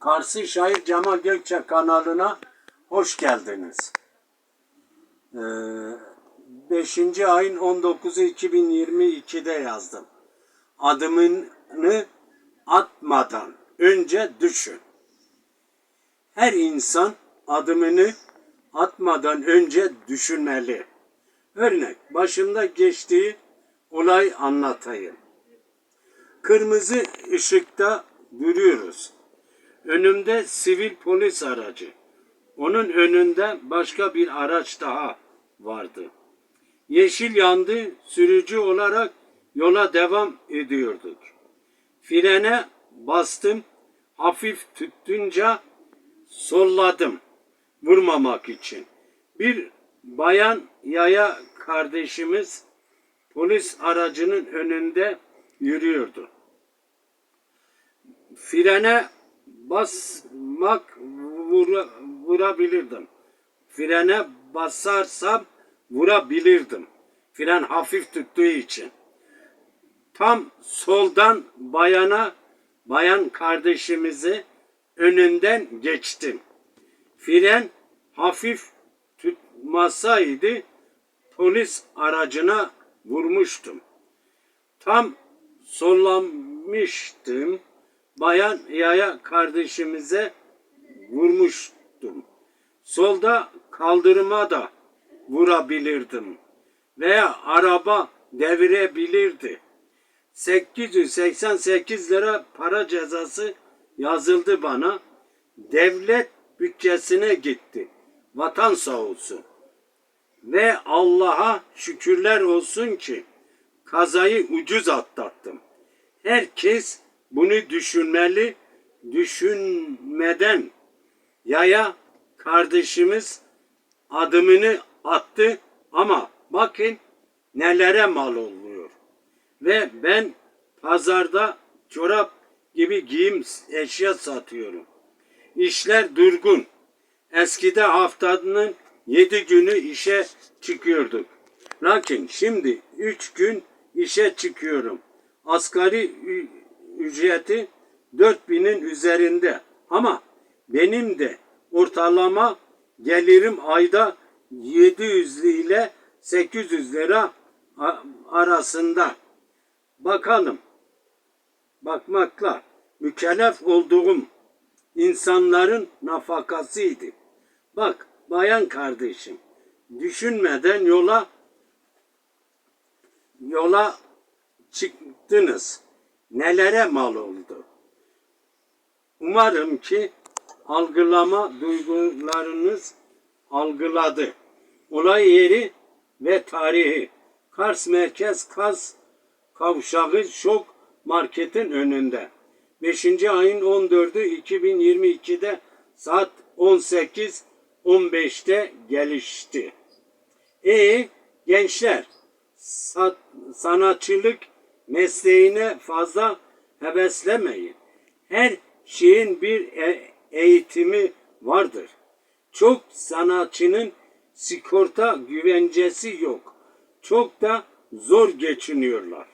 Karşı Şair Cemal Gökçe kanalına hoş geldiniz. Ee, 5. ayın 19'u 2022'de yazdım. Adımını atmadan önce düşün. Her insan adımını atmadan önce düşünmeli. Örnek başımda geçtiği olay anlatayım. Kırmızı ışıkta duruyoruz. Önümde sivil polis aracı. Onun önünde başka bir araç daha vardı. Yeşil yandı, sürücü olarak yola devam ediyorduk. Frene bastım, hafif tutunca solladım vurmamak için. Bir bayan yaya kardeşimiz polis aracının önünde yürüyordu. Frene basmak vura- vurabilirdim. Frene basarsam vurabilirdim. Fren hafif tuttuğu için. Tam soldan bayana, bayan kardeşimizi önünden geçtim. Fren hafif tutmasaydı polis aracına vurmuştum. Tam sollanmıştım. Bayan yaya kardeşimize vurmuştum. Solda kaldırıma da vurabilirdim. Veya araba devirebilirdi. 888 lira para cezası yazıldı bana. Devlet bütçesine gitti. Vatan sağ olsun. Ve Allah'a şükürler olsun ki kazayı ucuz atlattım. Herkes bunu düşünmeli. Düşünmeden yaya kardeşimiz adımını attı ama bakın nelere mal oluyor. Ve ben pazarda çorap gibi giyim eşya satıyorum. İşler durgun. Eskide haftanın yedi günü işe çıkıyorduk. Lakin şimdi üç gün işe çıkıyorum. Asgari ücreti 4000'in üzerinde. Ama benim de ortalama gelirim ayda 700 ile 800 lira arasında. Bakalım. Bakmakla mükellef olduğum insanların nafakasıydı. Bak bayan kardeşim düşünmeden yola yola çıktınız. Nelere mal oldu? Umarım ki algılama duygularınız algıladı. Olay yeri ve tarihi. Kars Merkez Kaz Kavşağı Şok Market'in önünde. 5. ayın 14'ü 2022'de saat 18.15'te gelişti. E gençler sanatçılık mesleğine fazla heveslemeyin. Her şeyin bir e- eğitimi vardır. Çok sanatçının sigorta güvencesi yok. Çok da zor geçiniyorlar.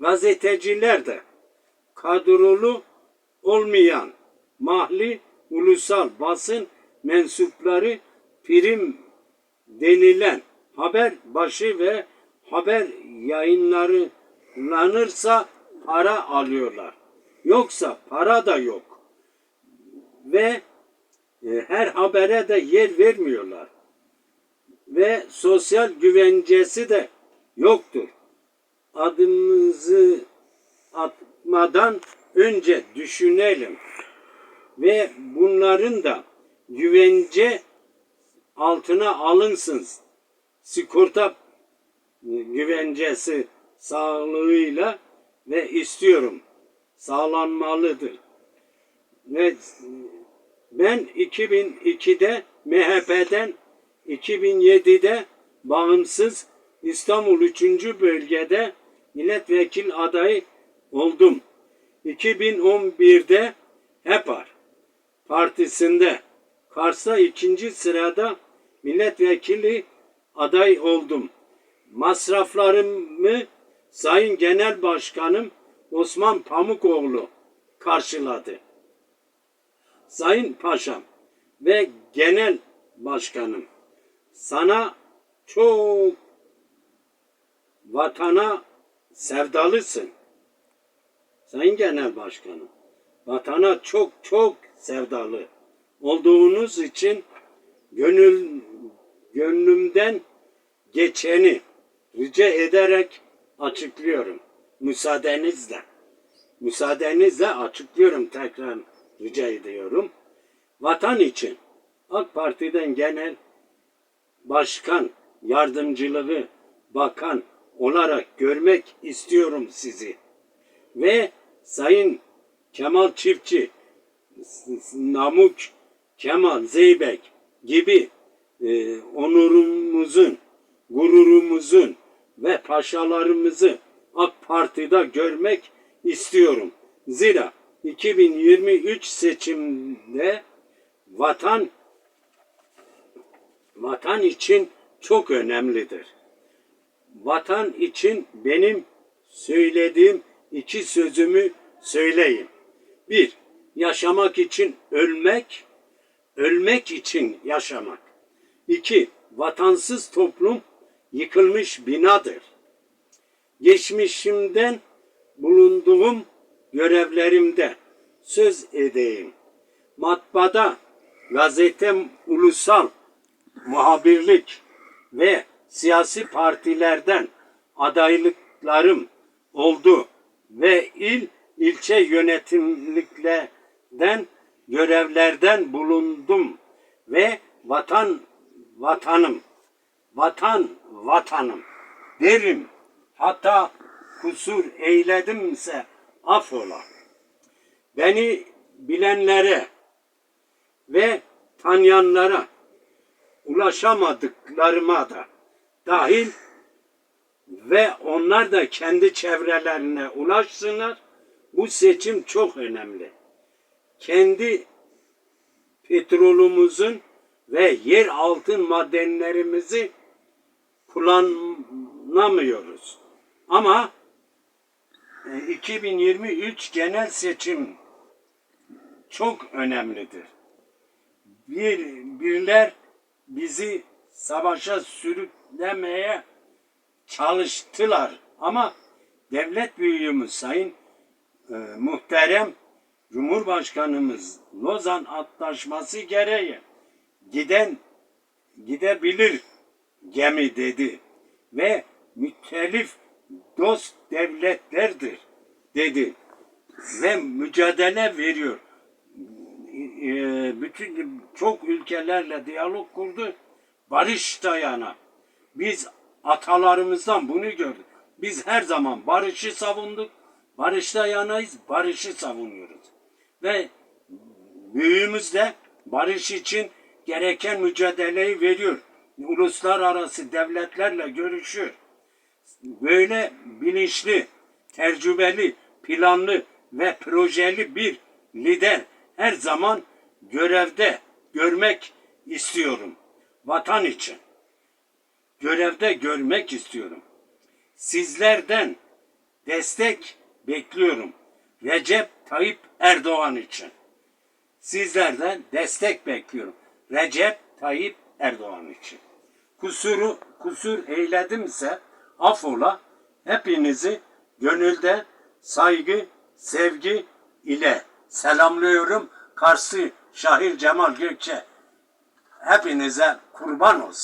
Gazeteciler de kadrolu olmayan mahli ulusal basın mensupları prim denilen haber başı ve haber yayınlanırsa para alıyorlar. Yoksa para da yok. Ve e, her habere de yer vermiyorlar. Ve sosyal güvencesi de yoktur. Adımızı atmadan önce düşünelim. Ve bunların da güvence altına alınsın. Sigorta güvencesi sağlığıyla ve istiyorum sağlanmalıdır. Ve ben 2002'de MHP'den 2007'de bağımsız İstanbul 3. bölgede milletvekil adayı oldum. 2011'de HEPAR partisinde Kars'ta ikinci sırada milletvekili aday oldum. Masraflarımı Sayın Genel Başkanım Osman Pamukoğlu karşıladı. Sayın Paşam ve Genel Başkanım sana çok vatana sevdalısın. Sayın Genel Başkanım, vatana çok çok sevdalı olduğunuz için gönül gönlümden geçeni rica ederek açıklıyorum. Müsaadenizle. Müsaadenizle açıklıyorum tekrar rica ediyorum. Vatan için AK Parti'den genel başkan yardımcılığı bakan olarak görmek istiyorum sizi. Ve Sayın Kemal Çiftçi, Namık Kemal Zeybek gibi e, onurumuzun, gururumuzun ve paşalarımızı AK Parti'de görmek istiyorum. Zira 2023 seçimde vatan vatan için çok önemlidir. Vatan için benim söylediğim iki sözümü söyleyeyim. Bir, yaşamak için ölmek, ölmek için yaşamak. İki, vatansız toplum yıkılmış binadır. Geçmişimden bulunduğum görevlerimde söz edeyim. Matbaada, gazete, ulusal muhabirlik ve siyasi partilerden adaylıklarım oldu ve il ilçe yönetimliklerden görevlerden bulundum ve vatan vatanım vatan vatanım derim hata kusur eyledimse affola beni bilenlere ve tanıyanlara ulaşamadıklarıma da dahil ve onlar da kendi çevrelerine ulaşsınlar. Bu seçim çok önemli. Kendi petrolümüzün ve yer altın madenlerimizi kullanamıyoruz. Ama e, 2023 genel seçim çok önemlidir. Bir, birler bizi savaşa sürüklemeye çalıştılar. Ama devlet büyüğümüz Sayın e, muhterem Cumhurbaşkanımız Lozan Antlaşması gereği giden gidebilir gemi dedi ve müttelif dost devletlerdir dedi ve mücadele veriyor. E, bütün çok ülkelerle diyalog kurdu. Barış da yana. Biz atalarımızdan bunu gördük. Biz her zaman barışı savunduk. Barışta yanayız, barışı savunuyoruz. Ve büyüğümüz de barış için gereken mücadeleyi veriyor. Uluslararası devletlerle görüşüyor. Böyle bilinçli, tecrübeli, planlı ve projeli bir lider her zaman görevde görmek istiyorum. Vatan için görevde görmek istiyorum. Sizlerden destek bekliyorum. Recep Tayyip Erdoğan için. Sizlerden destek bekliyorum. Recep Tayyip Erdoğan için. Kusuru kusur eyledimse affola hepinizi gönülde saygı, sevgi ile selamlıyorum. Karşı Şahir Cemal Gökçe hepinize kurban olsun.